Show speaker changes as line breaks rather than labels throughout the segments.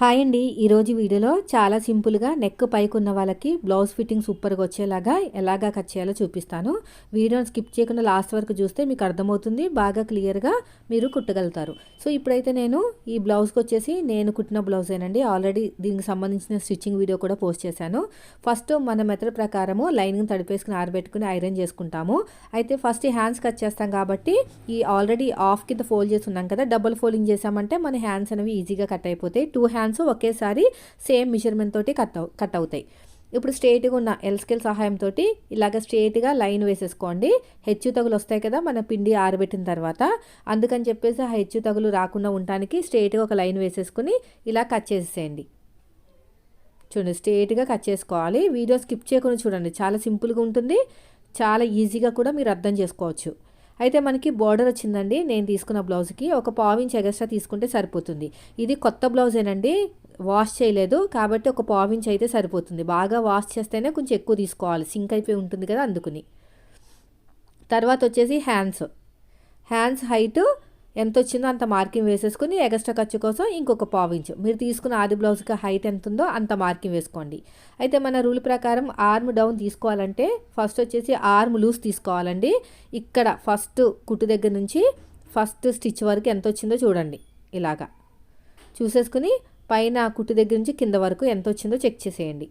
Hi అండి. ఈరోజు వీడియోలో చాలా సింపుల్గా నెక్ పైకి ఉన్న వాళ్ళకి బ్లౌజ్ ఫిట్టింగ్ సూపర్గా వచ్చేలాగా ఎలాగా కట్ చేయాలో చూపిస్తాను. వీడియోని స్కిప్ చేయకుండా లాస్ట్ వరకు చూస్తే మీకు అర్థమవుతుంది బాగా క్లియర్గా మీరు కుట్టగలుగుతారు. సో ఇప్పుడైతే నేను ఈ బ్లౌజ్కి వచ్చేసి నేను కుట్టిన బ్లౌజేనండి ఆల్రెడీ దీనికి సంబంధించిన స్టిచ్చింగ్ వీడియో కూడా పోస్ట్ చేశాను. ఫస్ట్ మన మెథడ్ ప్రకారము లైనింగ్ తడిపేసుకుని ఆరబెట్టుకుని ఐరన్ చేసుకుంటాము. అయితే ఫస్ట్ హ్యాండ్స్ కట్ చేస్తాం కాబట్టి ఈ ఆల్రెడీ ఆఫ్ కింద ఫోల్డ్ చేసి ఉన్నాం కదా డబుల్ ఫోల్డింగ్ చేసామంటే మన హ్యాండ్స్ అనేవి ఈజీగా కట్ అయిపోతాయి. టూ హ్యాండ్స్ ఒకేసారి సేమ్ మెజర్మెంట్ తోటి కట్ అవు కట్ అవుతాయి. ఇప్పుడు స్ట్రేట్గా ఉన్న ఎల్ స్కేల్ సహాయంతో ఇలాగ స్ట్రేట్గా లైన్ వేసేసుకోండి. హెచ్చు తగులు వస్తాయి కదా మన పిండి ఆరబెట్టిన తర్వాత. అందుకని చెప్పేసి ఆ హెచ్చు తగులు రాకుండా ఉండటానికి స్ట్రేట్గా ఒక లైన్ వేసేసుకుని ఇలా కట్ చేసేయండి చూడండి స్ట్రేట్గా కట్ చేసుకోవాలి. వీడియో స్కిప్ చేయకుండా చూడండి. చాలా సింపుల్గా ఉంటుంది. చాలా ఈజీగా కూడా మీరు అర్థం చేసుకోవచ్చు. అయితే మనకి బార్డర్ వచ్చిందండి. నేను తీసుకున్న బ్లౌజ్కి ఒక పావించ్ ఎగస్ట్రా తీసుకుంటే సరిపోతుంది. ఇది కొత్త బ్లౌజేనండి వాష్ చేయలేదు. కాబట్టి ఒక పావించ్ అయితే సరిపోతుంది. బాగా వాష్ చేస్తేనే కొంచెం ఎక్కువ తీసుకోవాలి. సింక్ అయిపోయి ఉంటుంది కదా అందుకుని. తర్వాత వచ్చేసి హ్యాండ్స్ హ్యాండ్స్ హైట్ ఎంత వచ్చిందో అంత మార్కింగ్ వేసేసుకుని ఎగస్ట్రా ఖర్చు కోసం ఇంకొక పావు ఇంచు. మీరు తీసుకున్న ఆది బ్లౌజ్కి హైట్ ఎంత ఉందో అంత మార్కింగ్ వేసుకోండి. అయితే మన రూల్ ప్రకారం ఆర్మ్ డౌన్ తీసుకోవాలంటే ఫస్ట్ వచ్చేసి ఆర్మ్ లూజ్ తీసుకోవాలండి. ఇక్కడ ఫస్ట్ కుట్టు దగ్గర నుంచి ఫస్ట్ స్టిచ్ వరకు ఎంత వచ్చిందో చూడండి ఇలాగా. చూసేసుకుని పైన కుట్టు దగ్గర నుంచి కింద వరకు ఎంత వచ్చిందో చెక్ చేసేయండి.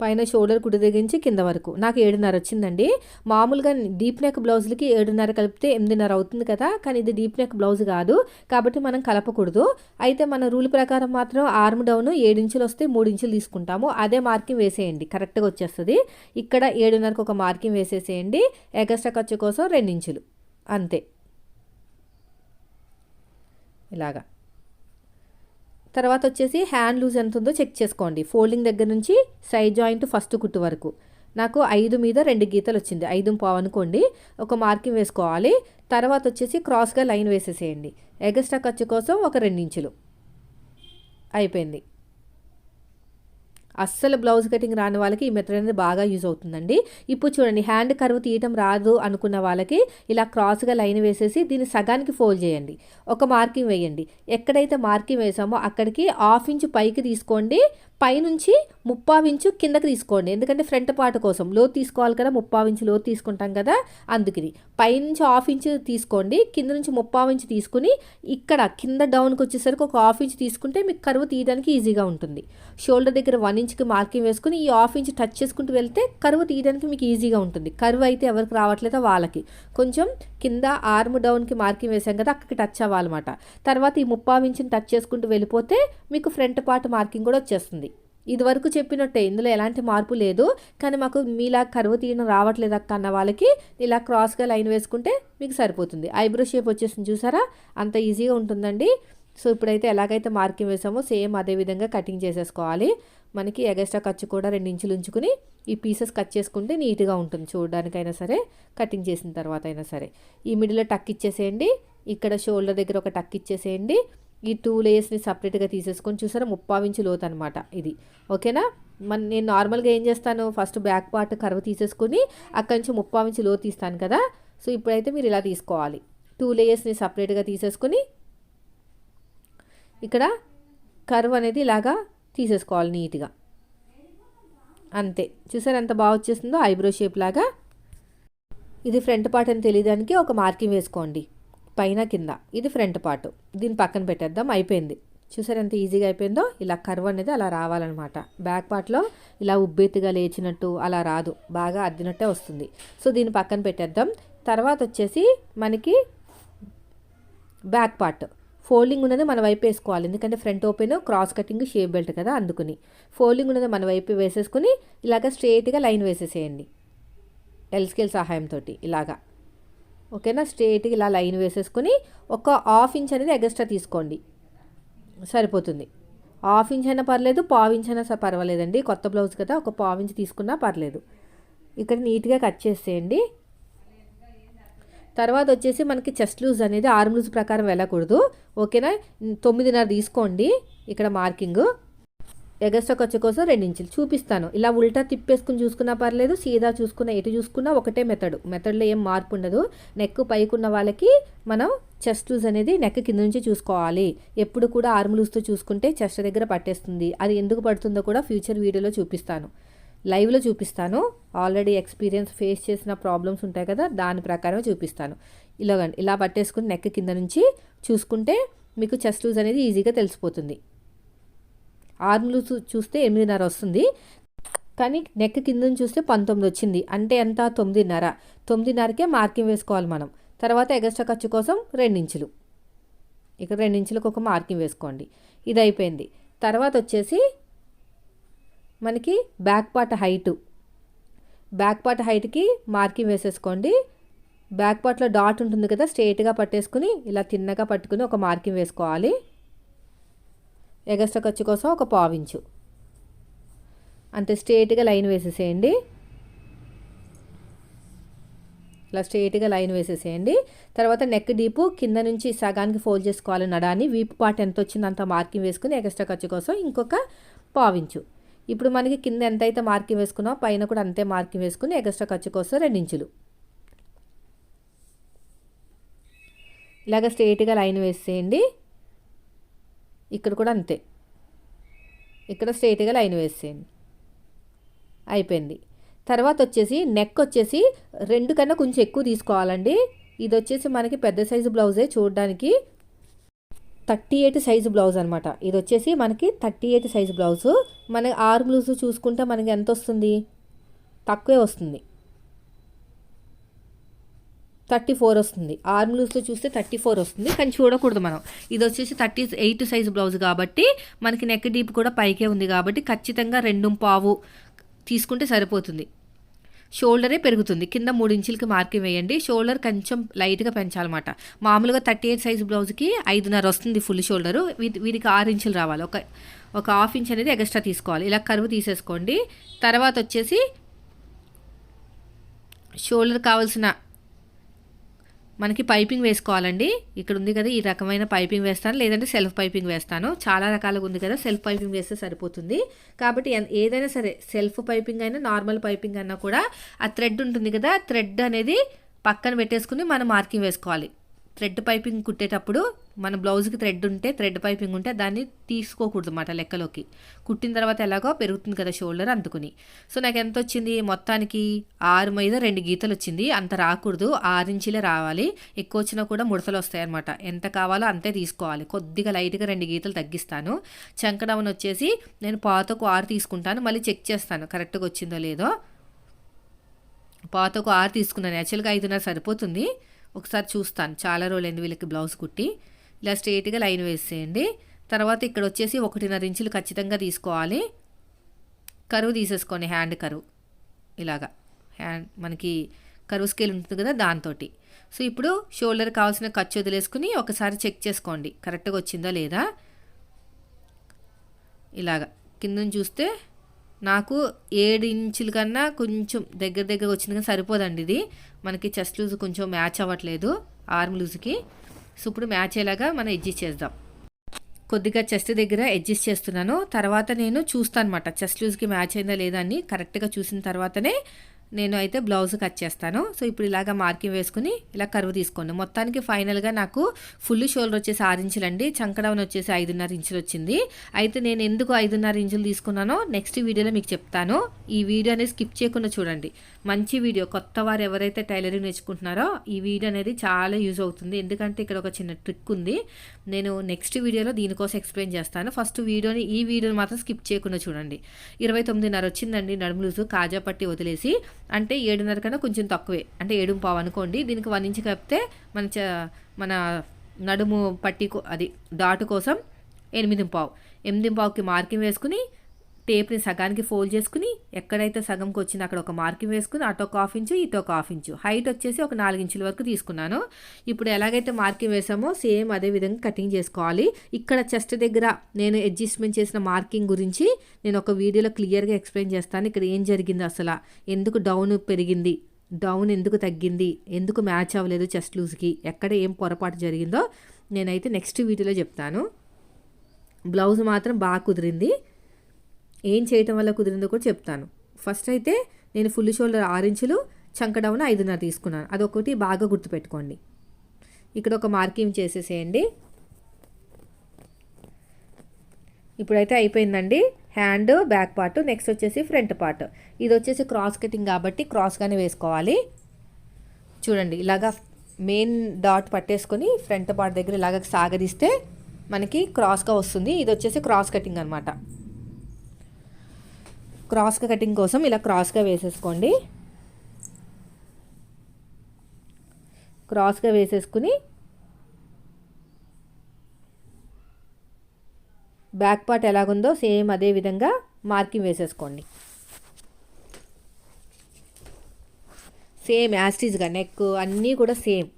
పైన షోల్డర్ కుడి దగ్గర నుంచి కింద వరకు. నాకు ఏడున్నర వచ్చిందండి. మామూలుగా డీప్ నెక్ బ్లౌజులకి ఏడున్నర కలిపితే ఎనిమిదిన్నర అవుతుంది కదా కానీ ఇది డీప్ నెక్ బ్లౌజ్ కాదు. కాబట్టి మనం కలపకూడదు. అయితే మన రూల్ ప్రకారం మాత్రం ఆర్మ్ డౌన్ ఇంచులు వస్తే మూడు ఇంచులు తీసుకుంటాము. అదే మార్కింగ్ వేసేయండి. కరెక్ట్గా వచ్చేస్తుంది. ఇక్కడ ఏడున్నరకు ఒక మార్కింగ్ వేసేసేయండి. ఎగస్ట్రా ఖర్చు కోసం రెండించులు అంతే. ఇలాగా. తర్వాత వచ్చేసి హ్యాండ్ లూజ్ ఎంత ఉందో చెక్ చేసుకోండి. ఫోల్డింగ్ దగ్గర నుంచి సైడ్ జాయింట్ ఫస్ట్ కుట్టు వరకు. నాకు ఐదు మీద రెండు గీతలు వచ్చింది. ఐదు పావు అనుకోండి. ఒక మార్కింగ్ వేసుకోవాలి. తర్వాత వచ్చేసి క్రాస్గా లైన్ వేసేసేయండి. ఎగస్ట్రా ఖర్చు కోసం ఒక రెండించులు అయిపోయింది. అస్సలు బ్లౌజ్ కటింగ్ రాని వాళ్ళకి ఈ మెథడ్ అనేది బాగా యూజ్ అవుతుందండి. ఇప్పుడు చూడండి హ్యాండ్ కరువు తీయటం రాదు అనుకున్న వాళ్ళకి ఇలా క్రాస్గా లైన్ వేసేసి దీన్ని సగానికి ఫోల్డ్ చేయండి. ఒక మార్కింగ్ వేయండి. ఎక్కడైతే మార్కింగ్ వేసామో అక్కడికి హాఫ్ ఇంచు పైకి తీసుకోండి. పైనుంచి ముప్పావించు కిందకి తీసుకోండి. ఎందుకంటే ఫ్రంట్ పార్ట్ కోసం లోతు తీసుకోవాలి కదా ముప్పావించు లోతు తీసుకుంటాం కదా అందుకని పైనుంచి హాఫ్ ఇంచు తీసుకోండి కింద నుంచి ముప్పావించు తీసుకుని ఇక్కడ కింద డౌన్కి వచ్చేసరికి ఒక హాఫ్ ఇంచ్ తీసుకుంటే మీకు కరువు తీయడానికి ఈజీగా ఉంటుంది. షోల్డర్ దగ్గర వన్ ఇంచ్కి మార్కింగ్ వేసుకుని ఈ హాఫ్ ఇంచ్ టచ్ చేసుకుంటూ వెళ్తే కరువు తీయడానికి మీకు ఈజీగా ఉంటుంది. కరువు అయితే ఎవరికి రావట్లేదో? వాళ్ళకి. కొంచెం కింద ఆర్మ్ డౌన్కి మార్కింగ్ వేసాం కదా అక్కడికి టచ్ అవ్వాలన్నమాట. తర్వాత ఈ ముప్పావు ఇంచుని టచ్ చేసుకుంటూ వెళ్ళిపోతే మీకు ఫ్రంట్ పార్ట్ మార్కింగ్ కూడా వచ్చేస్తుంది. ఇదివరకు చెప్పినట్టే ఇందులో ఎలాంటి మార్పు లేదు. కానీ మాకు మీలా కరువు తీయడం రావట్లేదు అక్క అన్న వాళ్ళకి. ఇలా క్రాస్గా లైన్ వేసుకుంటే మీకు సరిపోతుంది. ఐబ్రో షేప్ వచ్చేసింది చూసారా? అంత ఈజీగా ఉంటుందండి. సో ఇప్పుడైతే ఎలాగైతే మార్కింగ్ వేసామో సేమ్ అదే విధంగా కటింగ్ చేసేసుకోవాలి. మనకి ఎగస్ట్రా ఖర్చు కూడా రెండు ఇంచులు ఉంచుకుని ఈ పీసెస్ కట్ చేసుకుంటే నీట్గా ఉంటుంది చూడడానికైనా సరే కటింగ్ చేసిన తర్వాత అయినా సరే. ఈ మిడిల్లో టక్ ఇచ్చేసేయండి. ఇక్కడ షోల్డర్ దగ్గర ఒక టక్ ఇచ్చేసేయండి. ఈ టూ లేయర్స్ని సపరేట్గా తీసేసుకొని చూసారా ముప్పావించి లోతు అనమాట ఇది. ఓకేనా? మన నేను నార్మల్గా ఏం చేస్తాను ఫస్ట్ బ్యాక్ పార్ట్ కర్వ్ తీసేసుకొని అక్కడి నుంచి ముప్పావించి లోతు తీస్తాను కదా. సో ఇప్పుడైతే మీరు ఇలా తీసుకోవాలి. టూ లేయర్స్ని సపరేట్గా తీసేసుకుని ఇక్కడ కర్వ్ అనేది ఇలాగా తీసేసుకోవాలి నీట్గా. అంతే. చూసారు ఎంత బాగా వచ్చేస్తుందో? ఐబ్రో షేప్ లాగా. ఇది ఫ్రంట్ పార్ట్ అని తెలియడానికి ఒక మార్కింగ్ వేసుకోండి. పైన కింద. ఇది ఫ్రంట్ పార్ట్. దీన్ని పక్కన పెట్టేద్దాం. అయిపోయింది. చూసారు ఎంత ఈజీగా అయిపోయిందో? ఇలా కర్వ్ అనేది అలా రావాలన్నమాట. బ్యాక్ పార్ట్లో ఇలా ఉబ్బెత్తుగా లేచినట్టు అలా రాదు. బాగా అద్దినట్టే వస్తుంది. సో దీన్ని పక్కన పెట్టేద్దాం. తర్వాత వచ్చేసి మనకి బ్యాక్ పార్ట్. ఫోల్డింగ్ ఉన్నది మన వైపు వేసుకోవాలి. ఎందుకంటే front open cross cutting shape belt కదా అందుకుని. ఫోల్డింగ్ ఉన్నది మన వైపు వేసేసుకుని ఇలాగ స్ట్రేట్గా లైన్ వేసేసేయండి. ఎల్ స్కేల్ సహాయంతో ఇలాగా. ఓకేనా? స్ట్రేట్గా ఇలా లైన్ వేసేసుకుని ఒక హాఫ్ ఇంచ్ అనేది ఎగస్ట్రా తీసుకోండి. సరిపోతుంది. హాఫ్ ఇంచ్ అయినా పర్లేదు పావు ఇంచ్ అయినా పర్వాలేదండి. కొత్త బ్లౌజ్ కదా ఒక పావు ఇంచ్ తీసుకున్నా పర్లేదు. ఇక్కడ నీట్గా కట్ చేసేయండి. తర్వాత వచ్చేసి మనకి చెస్ట్ లూజ్ అనేది ఆర్మ్ లూజ్ ప్రకారం వెళ్ళకూడదు. ఓకేనా? తొమ్మిదిన్నర తీసుకోండి. ఇక్కడ మార్కింగ్. ఎగస్ట్రా ఖర్చు కోసం రెండు ఇంచులు చూపిస్తాను. ఇలా ఉల్టా తిప్పేసుకుని చూసుకున్నా పర్లేదు సీదా చూసుకున్నా ఎటు చూసుకున్నా ఒకటే మెథడ్ మెథడ్లో ఏం మార్పు ఉండదు. నెక్ పైకున్న వాళ్ళకి మనం చెస్ట్ లూజ్ అనేది నెక్ కింద నుంచి చూసుకోవాలి. ఎప్పుడు కూడా ఆర్మ్ లూజ్తో చూసుకుంటే చెస్ట్ దగ్గర పట్టేస్తుంది. అది ఎందుకు పడుతుందో కూడా ఫ్యూచర్ వీడియోలో చూపిస్తాను. లైవ్లో చూపిస్తాను. ఆల్రెడీ ఎక్స్పీరియన్స్ ఫేస్ చేసిన ప్రాబ్లమ్స్ ఉంటాయి కదా దాని ప్రకారమే చూపిస్తాను. ఇలాగండి ఇలా పట్టేసుకుని నెక్ కింద నుంచి చూసుకుంటే మీకు చెస్ట్ లూజ్ అనేది ఈజీగా తెలిసిపోతుంది. ఆర్మ్ లూజ్ చూస్తే ఎనిమిదిన్నర వస్తుంది. కానీ నెక్ కింద నుంచి చూస్తే పంతొమ్మిది వచ్చింది. అంటే ఎంత? తొమ్మిదిన్నర. తొమ్మిదిన్నరకే మార్కింగ్ వేసుకోవాలి మనం. తర్వాత ఎగస్ట్రా ఖర్చు కోసం రెండించులు. ఇక్కడ రెండించులకు ఒక మార్కింగ్ వేసుకోండి. ఇది అయిపోయింది తర్వాత వచ్చేసి మనకి back part height back part హైట్కి marking వేసేసుకోండి. బ్యాక్ పార్ట్లో డాట్ ఉంటుంది కదా స్ట్రేట్గా పట్టేసుకుని ఇలా తిన్నగా పట్టుకుని ఒక మార్కింగ్ వేసుకోవాలి. ఎగస్ట్రా ఖర్చు కోసం ఒక పావించు అంతే స్ట్రేట్గా లైన్ వేసేసేయండి. ఇలా స్ట్రేట్గా లైన్ వేసేసేయండి. తర్వాత నెక్ డీపు కింద నుంచి సగానికి ఫోల్డ్ చేసుకోవాలి నడాన్ని. వీపు పార్ట్ ఎంత వచ్చిందో అంత మార్కింగ్ వేసుకుని ఎక్స్ట్రా ఖర్చు కోసం ఇంకొక పావించు ఇప్పుడు మనకి కింద ఎంతైతే మార్కింగ్ వేసుకున్నామో పైన కూడా అంతే మార్కింగ్ వేసుకుని ఎక్స్ట్రా ఖర్చు కోసం రెండించులు ఇలాగ స్ట్రేట్గా లైన్ వేసేయండి. ఇక్కడ కూడా అంతే. ఇక్కడ స్ట్రేట్గా లైన్ వేసేయండి. అయిపోయింది. తర్వాత వచ్చేసి నెక్ వచ్చేసి రెండు కన్నా కొంచెం ఎక్కువ తీసుకోవాలండి. ఇది వచ్చేసి మనకి పెద్ద సైజు బ్లౌజే చూడడానికి థర్టీ ఎయిట్ సైజు బ్లౌజ్ అనమాట ఇది వచ్చేసి మనకి థర్టీ ఎయిట్ సైజు బ్లౌజు. మన ఆర్మ్ బ్లౌజ్ చూసుకుంటే మనకి ఎంత వస్తుంది? తక్కువే వస్తుంది. థర్టీ ఫోర్ వస్తుంది. ఆర్మ్ లూస్లో చూస్తే థర్టీ ఫోర్ వస్తుంది. కానీ చూడకూడదు మనం. ఇది వచ్చేసి థర్టీ ఎయిట్ సైజ్ బ్లౌజ్ కాబట్టి మనకి నెక్ డీప్ కూడా పైకే ఉంది కాబట్టి ఖచ్చితంగా రెండు పావు తీసుకుంటే సరిపోతుంది. షోల్డరే పెరుగుతుంది. కింద మూడు ఇంచులకి మార్కింగ్ వేయండి. షోల్డర్ కొంచెం లైట్గా పెంచాలన్నమాట. మామూలుగా థర్టీ ఎయిట్ సైజ్ బ్లౌజ్కి ఐదున్నర వస్తుంది ఫుల్ షోల్డరు. వీటికి ఆరు ఇంచులు రావాలి. ఒక ఒక హాఫ్ ఇంచ్ అనేది ఎక్స్ట్రా తీసుకోవాలి. ఇలా కరువు తీసేసుకోండి. తర్వాత వచ్చేసి షోల్డర్ కావాల్సిన మనకి పైపింగ్ వేసుకోవాలండి. ఇక్కడ ఉంది కదా ఈ రకమైన పైపింగ్ వేస్తాను. లేదంటే సెల్ఫ్ పైపింగ్ వేస్తాను. చాలా రకాలుగా ఉంది కదా సెల్ఫ్ పైపింగ్ వేస్తే సరిపోతుంది. కాబట్టి ఏదైనా సరే సెల్ఫ్ పైపింగ్ అయినా నార్మల్ పైపింగ్ అయినా కూడా ఆ థ్రెడ్ ఉంటుంది కదా థ్రెడ్ అనేది పక్కన పెట్టేసుకుని మనం మార్కింగ్ వేసుకోవాలి. థ్రెడ్ పైపింగ్ కుట్టేటప్పుడు మన బ్లౌజ్కి థ్రెడ్ ఉంటే థ్రెడ్ పైపింగ్ ఉంటే దాన్ని తీసుకోకూడదు అన్నమాట లెక్కలోకి. కుట్టిన తర్వాత ఎలాగో పెరుగుతుంది కదా షోల్డర్ అందుకుని. సో నాకు ఎంత వచ్చింది మొత్తానికి ఆరు మీద రెండు గీతలు వచ్చింది అంత రాకూడదు. ఆరు ఇంచులే రావాలి. ఎక్కువ వచ్చినా కూడా ముడతలు వస్తాయన్నమాట ఎంత కావాలో అంతే తీసుకోవాలి. కొద్దిగా లైట్గా రెండు గీతలు తగ్గిస్తాను. చంకడవన్ వచ్చేసి నేను పాతకు ఆరు తీసుకుంటాను. మళ్ళీ చెక్ చేస్తాను కరెక్ట్గా వచ్చిందో లేదో. పాతకు ఆరు తీసుకున్నాను యాక్చువల్గా ఐదున్నర సరిపోతుంది. ఒకసారి చూస్తాను. చాలా రోజులైంది వీళ్ళకి బ్లౌజ్ కుట్టి. ఇలా స్ట్రేట్గా లైన్ వేసేయండి. తర్వాత ఇక్కడ వచ్చేసి ఒకటిన్నర ఇంచులు ఖచ్చితంగా తీసుకోవాలి. కరువు తీసేసుకోండి హ్యాండ్ కరువు. ఇలాగా. హ్యాండ్ మనకి కరువు స్కేల్ ఉంటుంది కదా దాంతో సో ఇప్పుడు షోల్డర్ కావాల్సిన ఖర్చు వదిలేసుకుని ఒకసారి చెక్ చేసుకోండి. కరెక్ట్గా వచ్చిందా లేదా? ఇలాగా. కింద చూస్తే నాకు ఏడు ఇంచుల కన్నా కొంచెం దగ్గర దగ్గర వచ్చింది కానీ సరిపోదండి ఇది. మనకి చెస్ట్ లూజ్ కొంచెం మ్యాచ్ అవ్వట్లేదు ఆర్మ్ లూజ్కి. సో ఇప్పుడు మ్యాచ్ అయ్యేలాగా మనం అడ్జస్ట్ చేద్దాం. కొద్దిగా చెస్ట్ దగ్గర అడ్జస్ట్ చేస్తున్నాను. తర్వాత నేను చూస్తాను అనమాట చెస్ట్ లూజ్కి మ్యాచ్ అయిందా లేదా అని కరెక్ట్గా చూసిన తర్వాతనే నేను అయితే బ్లౌజ్ కట్ చేస్తాను. సో ఇప్పుడు ఇలాగ మార్కింగ్ వేసుకుని ఇలా కరువు తీసుకోండి. మొత్తానికి ఫైనల్గా నాకు ఫుల్ షోల్డర్ వచ్చేసి ఆరు ఇంచులండి అండి. వచ్చేసి ఐదున్నర ఇంచులు వచ్చింది. అయితే నేను ఎందుకు ఐదున్నర ఇంచులు తీసుకున్నానో నెక్స్ట్ వీడియోలో మీకు చెప్తాను. ఈ వీడియో అనేది స్కిప్ చేయకుండా చూడండి. మంచి వీడియో కొత్త వారు ఎవరైతే టైలరింగ్ నేర్చుకుంటున్నారో ఈ వీడియో అనేది చాలా యూజ్ అవుతుంది. ఎందుకంటే ఇక్కడ ఒక చిన్న ట్రిక్ ఉంది. నేను నెక్స్ట్ వీడియోలో దీనికోసం ఎక్స్ప్లెయిన్ చేస్తాను. ఫస్ట్ వీడియోని ఈ వీడియోని మాత్రం స్కిప్ చేయకుండా చూడండి. ఇరవై తొమ్మిదిన్నర వచ్చిందండి నడుములుసు కాజా పట్టి వదిలేసి అంటే ఏడున్నర కన్నా కొంచెం తక్కువే. అంటే ఏడు పావు అనుకోండి దీనికి వన్ ఇంచ్ కప్పితే మన మన నడుము పట్టి అది డాటు కోసం ఎనిమిది పావు ఎనిమిది పావుకి మార్కింగ్ వేసుకుని టేప్ని సగానికి ఫోల్డ్ చేసుకుని ఎక్కడైతే సగంకి వచ్చిందో అక్కడ ఒక మార్కింగ్ వేసుకుని అటు ఒక హాఫ్ ఇంచు ఇటు ఒక హాఫ్ ఇంచు. హైట్ వచ్చేసి ఒక నాలుగు ఇంచుల వరకు తీసుకున్నాను. ఇప్పుడు ఎలాగైతే మార్కింగ్ వేసామో సేమ్ అదే విధంగా కటింగ్ చేసుకోవాలి. ఇక్కడ చెస్ట్ దగ్గర నేను అడ్జస్ట్మెంట్ చేసిన మార్కింగ్ గురించి నేను ఒక వీడియోలో క్లియర్గా ఎక్స్ప్లెయిన్ చేస్తాను. ఇక్కడ ఏం జరిగింది అసలు. ఎందుకు డౌన్ పెరిగింది? డౌన్ ఎందుకు తగ్గింది? ఎందుకు మ్యాచ్ అవ్వలేదు చెస్ట్ లూజ్కి? ఎక్కడ ఏం పొరపాటు జరిగిందో నేనైతే నెక్స్ట్ వీడియోలో చెప్తాను. బ్లౌజ్ మాత్రం బాగా కుదిరింది. ఏం చేయటం వల్ల కుదిరిందో కూడా చెప్తాను. ఫస్ట్ అయితే నేను ఫుల్ షోల్డర్ ఆరు ఇంచులు చంక డౌన్ ఐదున్నర తీసుకున్నాను. అదొకటి బాగా గుర్తుపెట్టుకోండి. ఇక్కడ ఒక మార్కింగ్ చేసేసేయండి. ఇప్పుడైతే అయిపోయిందండి. హ్యాండ్ బ్యాక్ పార్ట్ నెక్స్ట్ వచ్చేసి ఫ్రంట్ పార్ట్. ఇది వచ్చేసి క్రాస్ కటింగ్ కాబట్టి క్రాస్గానే వేసుకోవాలి. చూడండి ఇలాగా మెయిన్ డాట్ పట్టేసుకొని ఫ్రంట్ పార్ట్ దగ్గర ఇలాగ సాగదీస్తే మనకి క్రాస్గా వస్తుంది. ఇది వచ్చేసి క్రాస్ కటింగ్ అనమాట క్రాస్గా కటింగ్ కోసం ఇలా క్రాస్గా వేసేసుకోండి. క్రాస్గా వేసేసుకుని బ్యాక్ పార్ట్ ఎలాగుందో సేమ్ అదే విధంగా మార్కింగ్ వేసేసుకోండి. సేమ్ యాస్టీజ్గా నెక్ అన్నీ కూడా సేమ్.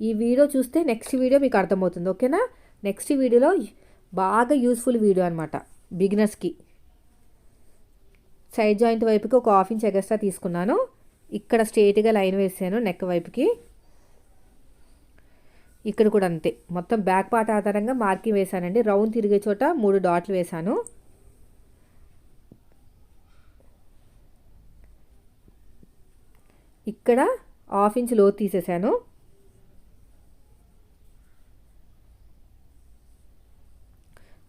ఈ వీడియో చూస్తే నెక్స్ట్ వీడియో మీకు అర్థమవుతుంది ఓకేనా? నెక్స్ట్ వీడియోలో బాగా యూస్ఫుల్ వీడియో అనమాట బిగినర్స్కి. సైడ్ జాయింట్ వైపుకి ఒక హాఫ్ ఇంచ్ ఎగస్ట్రా తీసుకున్నాను. ఇక్కడ స్ట్రేట్గా లైన్ వేసాను నెక్ వైపుకి. ఇక్కడ కూడా అంతే. మొత్తం బ్యాక్ పార్ట్ ఆధారంగా మార్కింగ్ వేశానండి. రౌండ్ తిరిగే చోట మూడు డాట్లు వేశాను. ఇక్కడ హాఫ్ ఇంచ్ లోతు తీసేసాను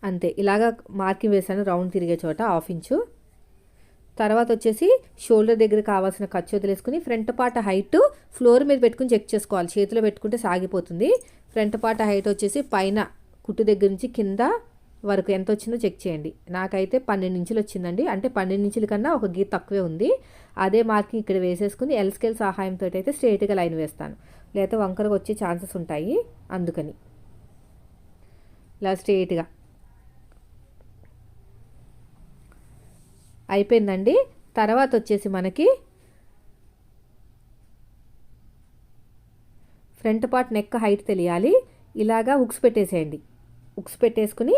అంతే. ఇలాగా మార్కింగ్ వేసాను రౌండ్ తిరిగే చోట హాఫ్ ఇంచు. తర్వాత వచ్చేసి షోల్డర్ దగ్గర కావాల్సిన ఖర్చు వదిలేసుకుని ఫ్రంట్ పార్ట్ హైట్ ఫ్లోర్ మీద పెట్టుకుని చెక్ చేసుకోవాలి. చేతిలో పెట్టుకుంటే సాగిపోతుంది. ఫ్రంట్ పార్ట్ హైట్ వచ్చేసి పైన కుట్టు దగ్గర నుంచి కింద వరకు ఎంత వచ్చిందో చెక్ చేయండి. నాకైతే పన్నెండు ఇంచులు వచ్చిందండి. అంటే పన్నెండు ఇంచుల కన్నా ఒక గీత తక్కువే ఉంది. అదే మార్కింగ్ ఇక్కడ వేసేసుకుని ఎల్ స్కేల్ సహాయంతో అయితే స్ట్రేట్గా లైన్ వేస్తాను. లేకపోతే వంకరకు వచ్చే ఛాన్సెస్ ఉంటాయి అందుకని. ఇలా స్ట్రేట్గా అయిపోయిందండి. తర్వాత వచ్చేసి మనకి ఫ్రంట్ పార్ట్ నెక్ హైట్ తెలియాలి. ఇలాగా ఉక్స్ పెట్టేసేయండి. ఉక్స్ పెట్టేసుకుని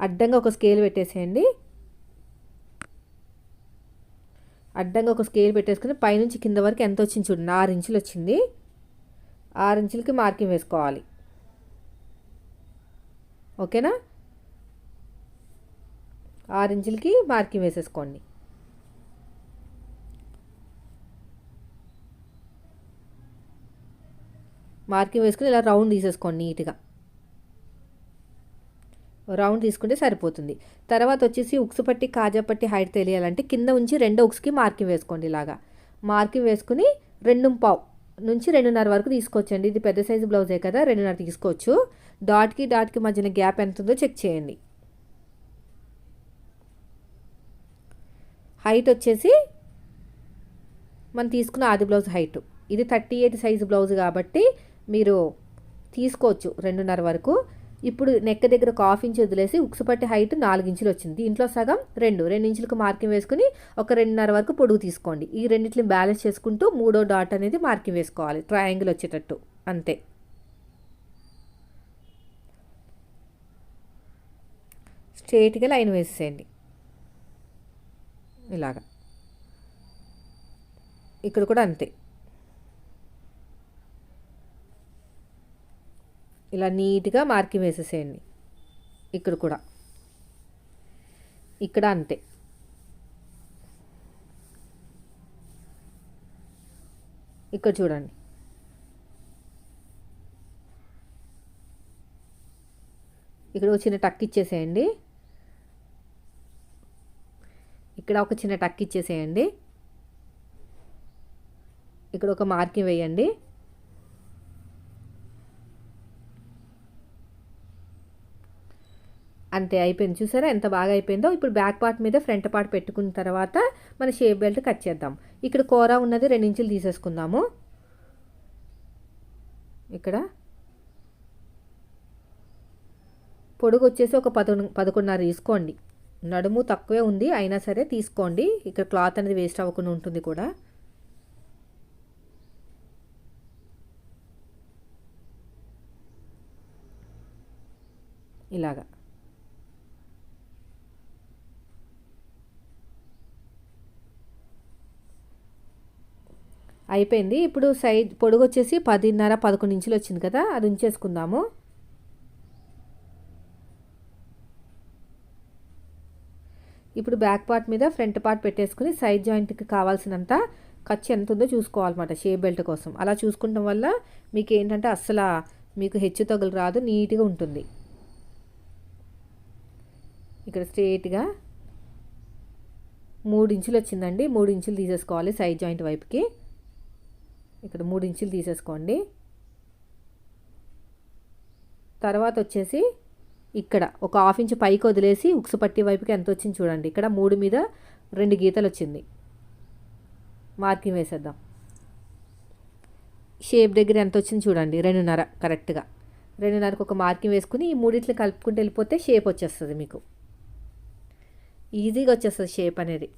అడ్డంగా ఒక స్కేల్ పెట్టేసేయండి. అడ్డంగా ఒక స్కేల్ పెట్టేసుకుని పైనుంచి కింద వరకు ఎంత వచ్చింది చూడండి. ఆరు ఇంచులు వచ్చింది. ఆరు ఇంచులకి మార్కింగ్ వేసుకోవాలి. ఓకేనా? ఆరు ఇంచులకి మార్కింగ్ వేసేసుకోండి. మార్కింగ్ వేసుకుని ఇలా రౌండ్ తీసేసుకోండి నీట్గా. రౌండ్ తీసుకుంటే సరిపోతుంది. తర్వాత వచ్చేసి ఉక్స్ పట్టి కాజా పట్టి హైట్ తెలియాలంటే కింద ఉంచి రెండో ఉక్స్కి మార్కింగ్ వేసుకోండి ఇలాగా. మార్కింగ్ వేసుకుని రెండు పావు నుంచి రెండున్నర వరకు తీసుకోవచ్చండి. ఇది పెద్ద సైజు బ్లౌజే కదా రెండున్నర తీసుకోవచ్చు. డాట్కి డాట్కి మధ్యన గ్యాప్ ఎంత ఉందో చెక్ చేయండి. హైట్ వచ్చేసి మనం తీసుకున్న ఆది బ్లౌజ్ హైట్ ఇది థర్టీ ఎయిట్ సైజు బ్లౌజ్ కాబట్టి మీరు తీసుకోవచ్చు రెండున్నర వరకు. ఇప్పుడు నెక్ దగ్గర ఒక హాఫ్ ఇంచ్ వదిలేసి ఉక్సుపట్టి హైట్ నాలుగించులు వచ్చింది. ఇంట్లో సగం రెండు రెండు ఇంచులకు మార్కింగ్ వేసుకుని ఒక రెండున్నర వరకు పొడుగు తీసుకోండి. ఈ రెండింటిని బ్యాలెన్స్ చేసుకుంటూ మూడో డాట్ అనేది మార్కింగ్ వేసుకోవాలి. ట్రయాంగిల్ వచ్చేటట్టు. అంతే. స్ట్రేట్గా లైన్ వేసేయండి. ఇలాగా. ఇక్కడ కూడా అంతే. ఇలా నీట్గా మార్కింగ్ వేసేసేయండి. ఇక్కడ కూడా. ఇక్కడ అంతే. ఇక్కడ చూడండి. ఇక్కడ ఒక చిన్న టక్ ఇచ్చేసేయండి. ఇక్కడ ఒక చిన్న టక్ ఇచ్చేసేయండి. ఇక్కడ ఒక మార్కింగ్ వేయండి. అంతే అయిపోయింది. చూసారా? ఎంత బాగా అయిపోయిందో? ఇప్పుడు బ్యాక్ పార్ట్ మీద ఫ్రంట్ పార్ట్ పెట్టుకున్న తర్వాత మన షేప్ బెల్ట్ కట్ చేద్దాం. ఇక్కడ కూర ఉన్నది రెండించులు తీసేసుకుందాము. ఇక్కడ పొడుగు వచ్చేసి ఒక పదకొండు పదకొండున్నర తీసుకోండి. నడుము తక్కువే ఉంది అయినా సరే తీసుకోండి. ఇక్కడ క్లాత్ అనేది వేస్ట్ అవ్వకుండా ఉంటుంది కూడా. ఇలాగా. అయిపోయింది. ఇప్పుడు సైజ్ పొడుగు వచ్చేసి పదిన్నర పదకొండు ఇంచులు వచ్చింది కదా అది ఉంచేసుకుందాము. ఇప్పుడు బ్యాక్ పార్ట్ మీద ఫ్రంట్ పార్ట్ పెట్టేసుకుని సైడ్ జాయింట్కి కావాల్సినంత ఖర్చు ఎంత ఉందో చూసుకోవాలన్నమాట షేప్ బెల్ట్ కోసం. అలా చూసుకుంటాం వల్ల మీకు ఏంటంటే అస్సలు మీకు హెచ్చు తగులు రాదు నీట్గా ఉంటుంది. ఇక్కడ స్ట్రేట్గా మూడు ఇంచులు వచ్చిందండి. మూడు ఇంచులు తీసేసుకోవాలి సైడ్ జాయింట్ వైపుకి. ఇక్కడ మూడు ఇంచులు తీసేసుకోండి. తర్వాత వచ్చేసి ఇక్కడ ఒక హాఫ్ ఇంచ్ పైకి వదిలేసి ఉక్సు పట్టి వైపుకి ఎంత వచ్చింది చూడండి. ఇక్కడ మూడు మీద రెండు గీతలు వచ్చింది. మార్కింగ్ వేసేద్దాం. షేప్ దగ్గర ఎంత వచ్చింది చూడండి. రెండున్నర కరెక్ట్గా. రెండున్నరకు ఒక మార్కింగ్ వేసుకుని ఈ మూడిట్లు కలుపుకుంటూ వెళ్ళిపోతే షేప్ వచ్చేస్తుంది మీకు. ఈజీగా వచ్చేస్తుంది షేప్ అనేది.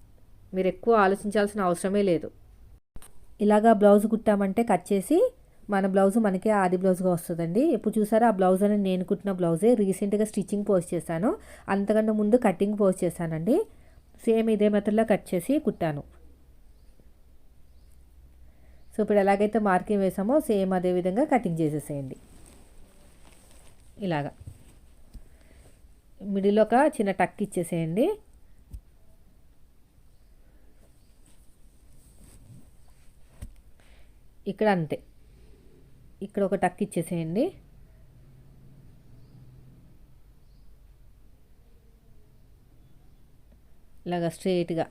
మీరు ఎక్కువ ఆలోచించాల్సిన అవసరమే లేదు. ఇలాగా బ్లౌజ్ కుట్టామంటే కట్ చేసి మన బ్లౌజ్ మనకే ఆది బ్లౌజ్గా వస్తుందండి. ఎప్పుడు చూసారా? ఆ బ్లౌజ్ అనేది నేను కుట్టిన బ్లౌజే. రీసెంట్గా స్టిచ్చింగ్ పోస్ట్ చేశాను. అంతకంటే ముందు కటింగ్ పోస్ట్ చేశానండి. సేమ్ ఇదే మెథడ్లో కట్ చేసి కుట్టాను. సో ఇప్పుడు ఎలాగైతే మార్కింగ్ వేసామో సేమ్ అదే విధంగా కటింగ్ చేసేసేయండి. ఇలాగా. మిడిల్ ఒక చిన్న టక్ ఇచ్చేసేయండి. ఇక్కడ అంతే. ఇక్కడ ఒక టక్ ఇచ్చేసేయండి. ఇలాగా స్ట్రేట్గా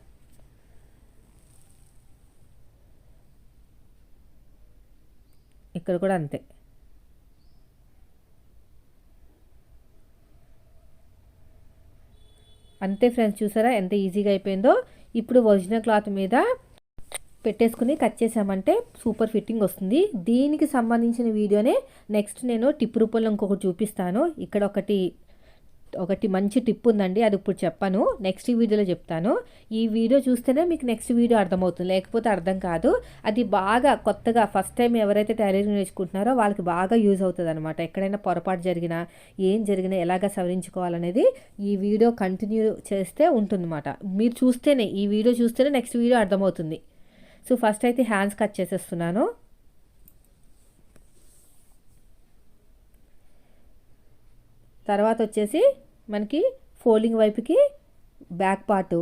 ఇక్కడ కూడా అంతే. అంతే ఫ్రెండ్స్ చూసారా ఎంత ఈజీగా అయిపోయిందో? ఇప్పుడు ఒరిజినల్ క్లాత్ మీద పెట్టేసుకుని కట్ చేసామంటే సూపర్ ఫిట్టింగ్ వస్తుంది. దీనికి సంబంధించిన వీడియోనే నెక్స్ట్ నేను టిప్ రూపంలో ఇంకొకటి చూపిస్తాను. ఇక్కడ ఒకటి ఒకటి మంచి టిప్ ఉందండి అది ఇప్పుడు చెప్పాను. నెక్స్ట్ వీడియోలో చెప్తాను. ఈ వీడియో చూస్తేనే మీకు నెక్స్ట్ వీడియో అర్థమవుతుంది. లేకపోతే అర్థం కాదు. అది బాగా కొత్తగా ఫస్ట్ టైం ఎవరైతే టైలరింగ్ నేర్చుకుంటున్నారో వాళ్ళకి బాగా యూజ్ అవుతుంది అనమాట ఎక్కడైనా పొరపాటు జరిగినా ఏం జరిగినా ఎలాగ సవరించుకోవాలనేది ఈ వీడియో కంటిన్యూ చేస్తే ఉంటుందన్నమాట. మీరు చూస్తేనే ఈ వీడియో చూస్తేనే నెక్స్ట్ వీడియో అర్థమవుతుంది. సో ఫస్ట్ అయితే హ్యాండ్స్ కట్ చేసేస్తున్నాను. తర్వాత వచ్చేసి మనకి ఫోల్డింగ్ వైపుకి బ్యాక్ పార్టు.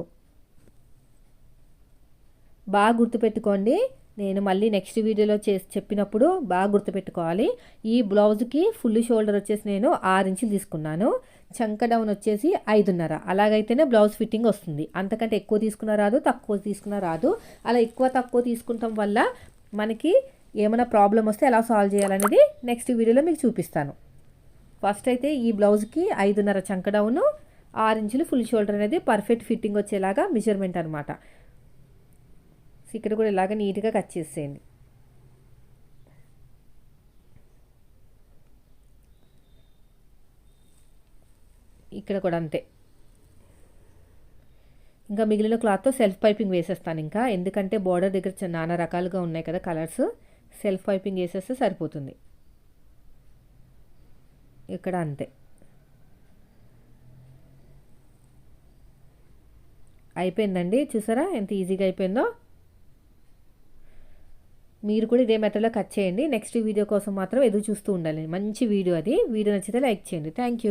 బాగా గుర్తుపెట్టుకోండి. నేను మళ్ళీ నెక్స్ట్ వీడియోలో చేసి చెప్పినప్పుడు బాగా గుర్తుపెట్టుకోవాలి. ఈ బ్లౌజ్కి ఫుల్ షోల్డర్ వచ్చేసి నేను ఆరు ఇంచులు తీసుకున్నాను. చంక డౌన్ వచ్చేసి ఐదున్నర. అలాగైతేనే బ్లౌజ్ ఫిట్టింగ్ వస్తుంది. అంతకంటే ఎక్కువ తీసుకున్న రాదు తక్కువ తీసుకున్న రాదు. అలా ఎక్కువ తక్కువ తీసుకుంటాం వల్ల మనకి ఏమైనా ప్రాబ్లం వస్తే ఎలా సాల్వ్ చేయాలనేది నెక్స్ట్ వీడియోలో మీకు చూపిస్తాను. ఫస్ట్ అయితే ఈ బ్లౌజ్కి ఐదున్నర చంక డౌను ఆరు ఇంచులు ఫుల్ షోల్డర్ అనేది పర్ఫెక్ట్ ఫిట్టింగ్ వచ్చేలాగా మెజర్మెంట్ అనమాట ఇక్కడ కూడా ఇలాగ నీట్గా కట్ చేసేయండి. ఇక్కడ కూడా అంతే. ఇంకా మిగిలిన క్లాత్తో సెల్ఫ్ పైపింగ్ వేసేస్తాను ఇంకా. ఎందుకంటే బార్డర్ దగ్గర నానా రకాలుగా ఉన్నాయి కదా కలర్స్. సెల్ఫ్ పైపింగ్ వేసేస్తే సరిపోతుంది. ఇక్కడ అంతే. అయిపోయిందండి. చూసారా ఎంత ఈజీగా అయిపోయిందో? మీరు కూడా ఇదే మెథడ్లో కట్ చేయండి. నెక్స్ట్ వీడియో కోసం మాత్రం ఎదురు చూస్తూ ఉండాలి. మంచి వీడియో అది. వీడియో నచ్చితే లైక్ చేయండి. Thank you